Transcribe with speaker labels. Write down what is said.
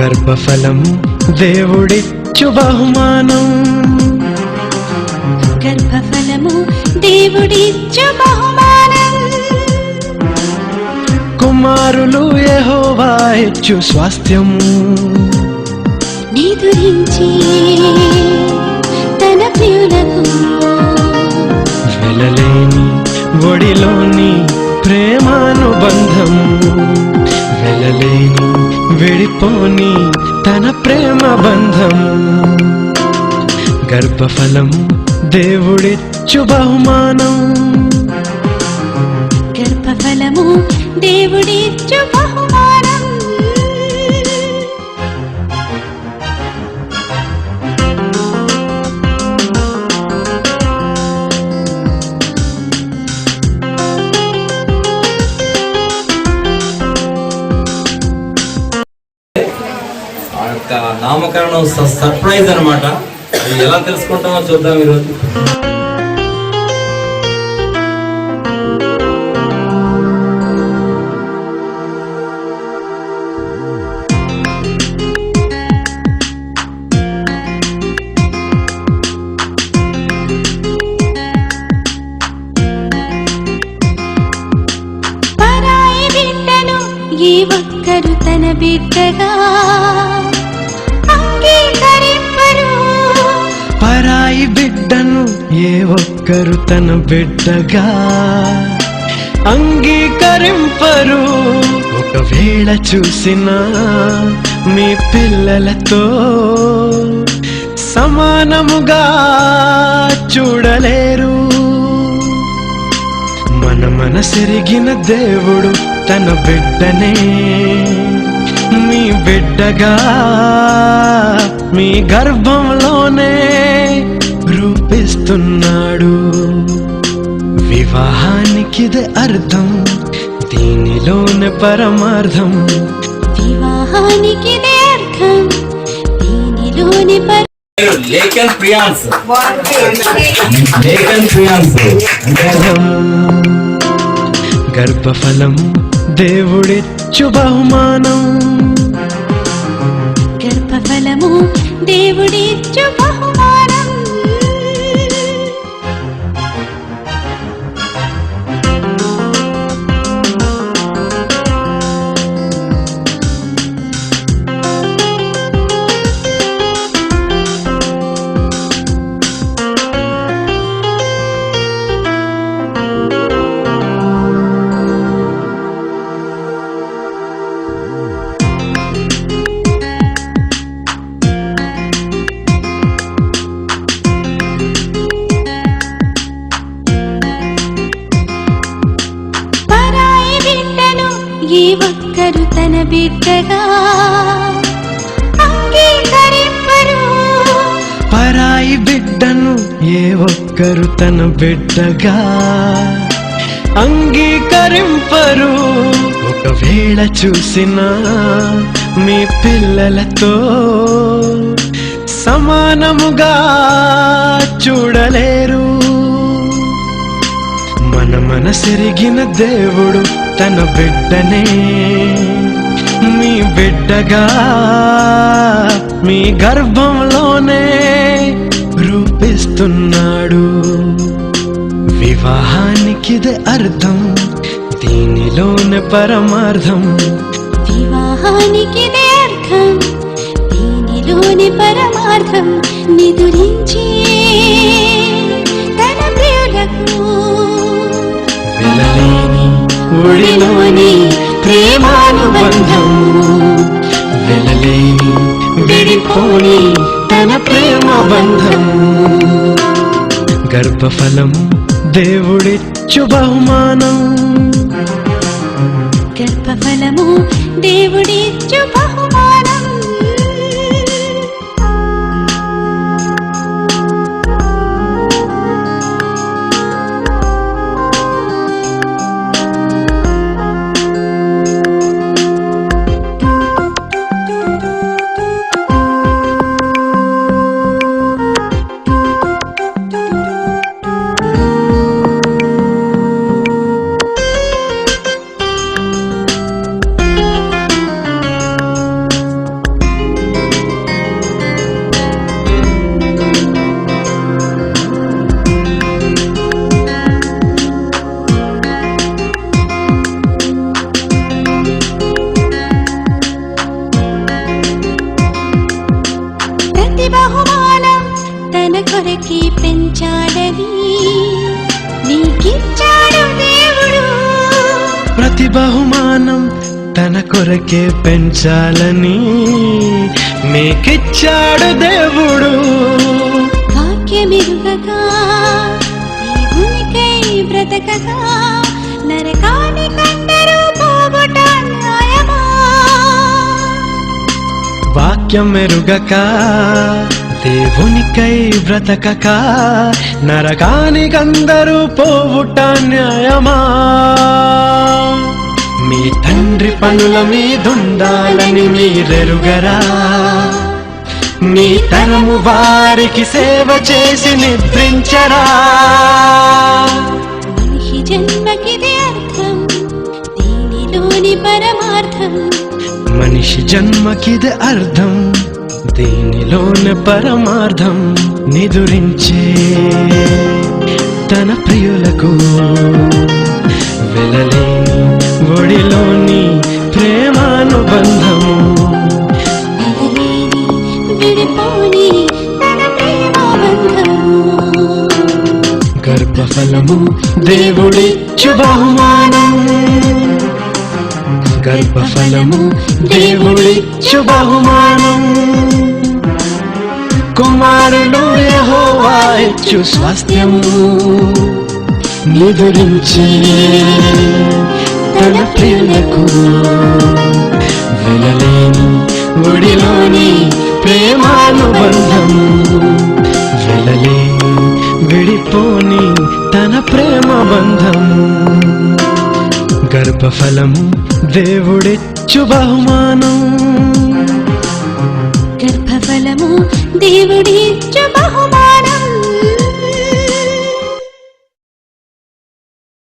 Speaker 1: గర్భఫలము దేవుడిచ్చు బహుమానం.
Speaker 2: గర్భఫలము దేవుడిచ్చు బహుమానం.
Speaker 1: కుమారులు యెహోవా ఇచ్చు స్వాస్థ్యము.
Speaker 2: నిదురించి తన ప్రియులకు.
Speaker 1: వెలలేని ఒడిలోని ప్రేమానుబంధము. వెలలేని విడిపోని తన ప్రేమ బంధము గర్భఫలము దేవుడిచ్చు బహుమానం.
Speaker 2: గర్భఫలము దేవుడిచ్చు
Speaker 3: నామకరణం సర్ప్రైజ్ అనమాట అది ఎలా తెలుసుకుంటామో చూద్దాం ఈరోజు.
Speaker 2: ఈ ఒక్కరు తన బిడ్డగా.
Speaker 1: పరాయి బిడ్డను ఏ ఒక్కరు తన బిడ్డగా అంగీకరింపరు. ఒకవేళ చూసినా మీ పిల్లలతో సమానముగా చూడలేరు. మన మనసెరిగిన దేవుడు తన బిడ్డనే. మీ బిడ్డగా మీ గర్భంలోనే రూపిస్తున్నాడు. వివాహానికిదే అర్థం దీనిలోనే పరమార్థం.
Speaker 2: వివాహానికిదే అర్థం దీనిలోని పర
Speaker 3: లేఖన్ ప్రియాన్స్ లేఖన్ ప్రియాన్స్
Speaker 1: గర్భఫలం దేవుడిచ్చు బహుమానం.
Speaker 2: గర్భఫలము దేవుడిచ్చు బహుమానం. ఈ ఏ ఒక్కరు తన బిడ్డగా.
Speaker 1: పరాయి బిడ్డను ఏ ఒక్కరు తన బిడ్డగా. అంగీకరింపరు. ఒకవేళ చూసినా మీ పిల్లలతో సమానముగా చూడలేరు. మనసెరిగిన దేవుడు తన బిడ్డనే. మీ బిడ్డగా మీ గర్భంలోనే రూపిస్తున్నాడు. వివాహానికిది అర్థం దీనిలోనే పరమార్థం.
Speaker 2: వివాహానికిదే అర్థం దీనిలోని పరమార్థం నిదురించే.
Speaker 1: ఒడిలోని ప్రేమానుబంధం. వెళ్ళలేని విడిపోని తన ప్రేమ బంధం గర్భఫలము దేవుడిచ్చు బహుమానం.
Speaker 2: గర్భఫలము దేవుడిచ్చు బహుమానం.
Speaker 1: ప్రతి బహుమానం తన కొరకే పెంచాలని మీకిచ్చాడు దేవుడు.
Speaker 2: వాక్యమిరుగగా దేవునికై బ్రతకగా నరకాని కందరూ పోగొట న్యాయమా?
Speaker 1: వాక్యం ఎరుగక దేవునికై బ్రతకక నరకానికందరూ పోవుట న్యాయమా? తండ్రి పనుల మీదుండాలని మీరెరుగరా? మీ తరము వారికి సేవ చేసి నిద్రించరా?
Speaker 2: మనిషి జన్మకిదే అర్థం దీనిలోని పరమార్థం.
Speaker 1: మనిషి జన్మకిది అర్థం దీనిలోని పరమార్థం నిదురించే తన ప్రియులకు. బలము దేవుడిచ్చు బహుమానం. గర్భఫలము దేవుడిచ్చు బహుమానం. కుమారుడు యెహోవా ఇచ్చు స్వాస్థ్యము. నిదురించి తన ప్రేమకు వెళ్ళలేని ఒడిలోని ప్రేమానుబంధము. వెళ్ళలేని విడిపోని తన ప్రేమ బంధము. గర్భఫలము దేవుడిచ్చు బహుమానం
Speaker 2: గర్భఫలము దేవుడిచ్చు